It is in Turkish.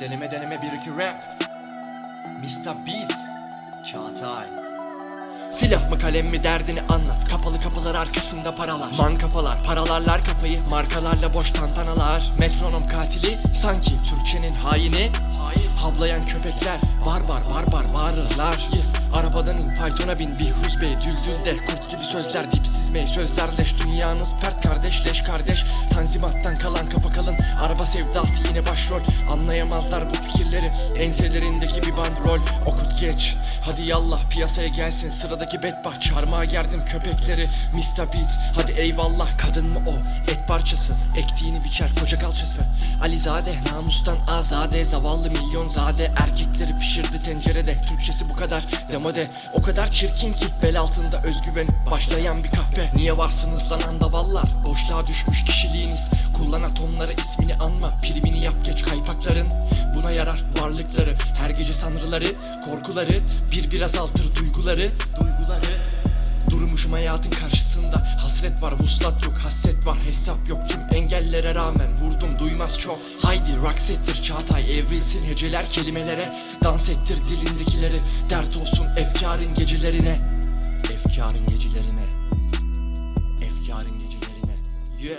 Deneme deneme bir iki rap. Mr. Beats Çağatay. Silah mı kalem mi derdini anlat. Kapalı kapılar arkasında paralar. Man kafalar paralarlar kafayı. Markalarla boş tantanalar. Metronom katili sanki Türkçenin haini. Hain. Havlayan köpekler Barbar barbar bağırırlar. Arabadan in faytona bin. Bir Rus bey düldülde Kurt gibi sözler. Dipsiz mey Sözler leş dünyanız pert kardeş kardeş. Tanzimattan kalan kafa kalın. Araba sevdası yine başrol. Anlayamazlar bu fikirleri. Enselerindeki bir bandrol. Okut geç. Hadi yallah piyasaya gelsin. Sıradaki bedbaht. Çarmıha gerdim köpekleri. Mr. Beats hadi eyvallah Kadın mı o? Et parçası. Ektiğini biçer koca kalçası. Alizade namustan azade. Zavallı milyon zade. Erkekleri pişirdi tencerede. Türkçesi bu kadar demode O kadar çirkin ki bel altında özgüven Başlayan bir kahve Niye varsınız lan andavallar? Boşluğa düşmüş kişiliğiniz. Kullan atomları ismini anma. Primini yap geç kaypakların. Buna yarar varlıkları Her gece sanrıları Korkuları Bir bir azaltır duyguları. Duyguları. Durmuşum hayatın karşısında. Hasret var vuslat yok hasset var hesap yok. Tüm engellere rağmen duymaz çok. Haydi raks ettir Çağatay evrilsin heceler kelimelere. Dans ettir dilindekileri Dert olsun efkarın gecelerine. Efkarın gecelerine. Efkarın gecelerine. Yeah